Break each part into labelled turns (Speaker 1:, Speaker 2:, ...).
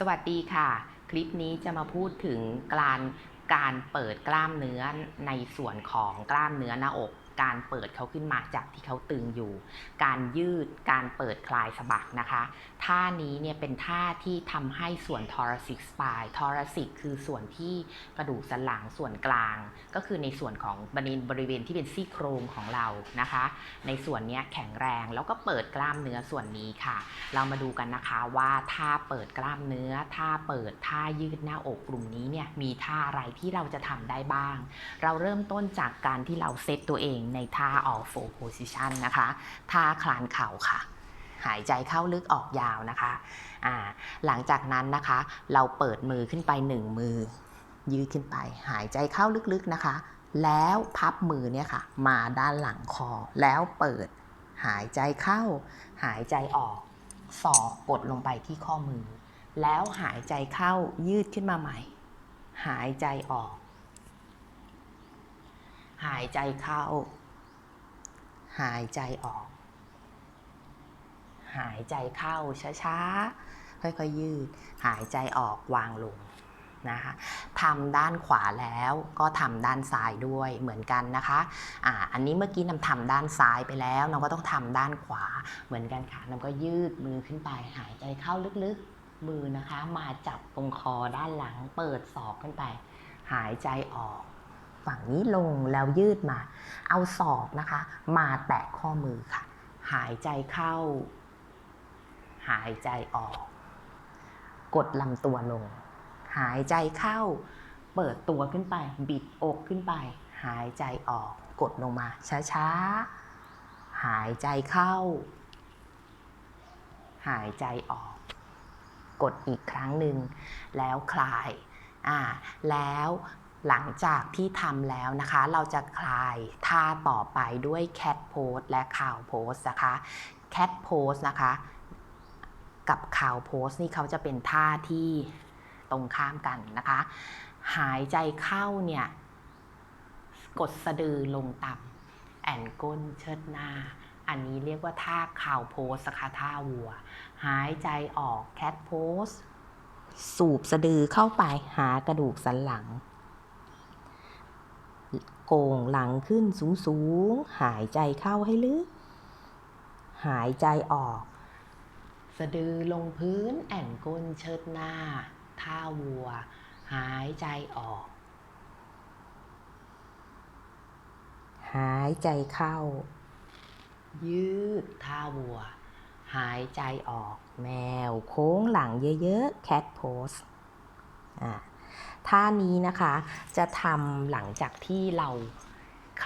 Speaker 1: สวัสดีค่ะ คลิปนี้จะมาพูดถึงการการเปิดกล้ามเนื้อในส่วนของกล้ามเนื้อหน้าอก การเปิดเขาขึ้นมาจากที่เขาตึงอยู่ การยืดการเปิดคลายสะบักนะคะท่านี้เนี่ยเป็นท่าที่ทำให้ส่วน thoracic spine thoracic คือส่วนที่กระดูกสันหลังส่วนกลาง ก็คือในส่วนของบริเวณบรเวณที่เป็นซี่โครงของเรานะคะ ในส่วนนี้แข็งแรงแล้วก็เปิดกล้ามเนื้อส่วนนี้ค่ะ เรามาดูกันนะคะว่าท่าเปิดกล้ามเนื้อท่าเปิดท่ายืดหน้าอกกลุ่มนี้เนี่ยมีท่าอะไรที่เราจะทำได้บ้าง เราเริ่มต้นจากการที่เราเซตตัวเองในท่า all four position นะคะ ท่าคลานเข่าค่ะ หายใจเข้าลึกออกยาวนะคะอ่าหลังจากนั้นนะคะ เราเปิดมือขึ้นไปหนึ่งมือ ยืดขึ้นไป หายใจเข้าลึกๆนะคะ แล้วพับมือเนี่ยค่ะ มาด้านหลังคอ แล้วเปิด หายใจเข้า หายใจออกศอกกดลงไปที่ข้อมือ แล้วหายใจเข้ายืดขึ้นมาใหม่ หายใจออก หายใจเข้า หายใจออก หายใจเข้าช้าๆ ค่อยๆ ยืด หายใจออกวางลงนะคะทำด้านขวาแล้วก็ทำด้านซ้ายด้วยเหมือนกันนะคะอ่าอันนี้เมื่อกี้นำทำด้านซ้ายไปแล้วน้องก็ต้องทำด้านขวาเหมือนกันค่ะน้องก็ยืดมือขึ้นไป หายใจเข้าลึกๆ มือนะคะ มาจับตรงคอด้านหลังเปิดศอกขึ้นไป หายใจออก ฝั่งนี้ลงแล้วยืดมา เอาศอกนะคะ มาแตะข้อมือค่ะ หายใจเข้า หายใจออก กดลำตัวลง หายใจเข้า เปิดตัวขึ้นไป บิดอกขึ้นไป หายใจออก กดลงมา ช้าๆ หายใจเข้า หายใจออก กดอีกครั้งหนึ่งแล้วคลายอ่าแล้ว หลังจากที่ทำแล้วนะคะ เราจะคลายท่าต่อไปด้วย cat pose และ cow pose นะคะ cat pose นะคะ กับคาวโพสนี่เขาจะเป็นท่าที่ตรงข้ามกันนะคะ หายใจเข้าเนี่ย กดสะดือลงต่ำแอนก้นเชิดหน้า อันนี้เรียกว่าท่าคาวโพสคะท่าวัว หายใจออกแคทโพสสูบสะดือเข้าไปหากระดูกสันหลัง โก่งหลังขึ้นสูงสูง หายใจเข้าให้ลึก หายใจออก สะดือลงพื้นแอ่นก้นเชิดหน้า ท่าวัว หายใจออก หายใจเข้า ยืดท่าวัว หายใจออก แมวโค้งหลังเยอะๆ cat pose อ่า ท่านี้นะคะจะทำหลังจากที่เรา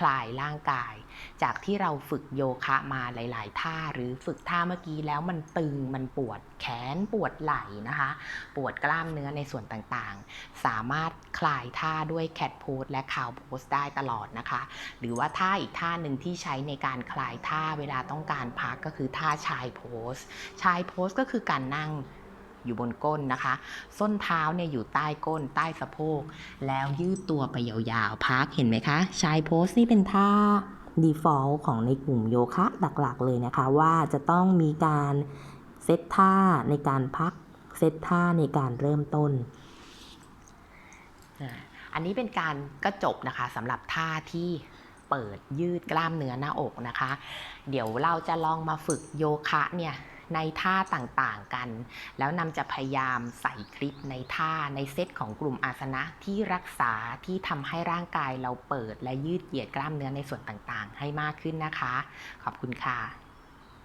Speaker 1: คลายร่างกาย จากที่เราฝึกโยคะมาหลาย ๆ ท่าหรือฝึกท่าเมื่อกี้แล้วมันตึงมันปวดแขนปวดไหล่นะคะ ปวดกล้ามเนื้อในส่วนต่างๆ สามารถคลายท่าด้วยแคทโพสและคาวโพสได้ตลอดนะคะ หรือว่าท่าอีกท่าหนึ่งที่ใช้ในการคลายท่าเวลาต้องการพักก็คือท่าชายโพสชายโพสก็คือการนั่ง อยู่บนก้นนะคะ ส้นเท้าเนี่ยอยู่ใต้ก้นใต้สะโพก แล้วยืดตัวไปยาวๆ พักเห็นไหมคะชายโพสนี่เป็นท่า default ของในกลุ่มโยคะหลักๆเลยนะคะ ว่าจะต้องมีการเซตท่าในการพัก เซตท่าในการเริ่มต้น อันนี้เป็นการก็จบนะคะสำหรับท่าที่เปิดยืดกล้ามเนื้อหน้าอกนะคะ เดี๋ยวเราจะลองมาฝึกโยคะเนี่ย ในท่าต่างๆกัน แล้วนำจะพยายามใส่คลิปในท่าในเซตของกลุ่มอาสนะที่รักษาที่ทำให้ร่างกายเราเปิดและยืดเหยียดกล้ามเนื้อในส่วนต่างๆ ให้มากขึ้นนะคะ ขอบคุณค่ะ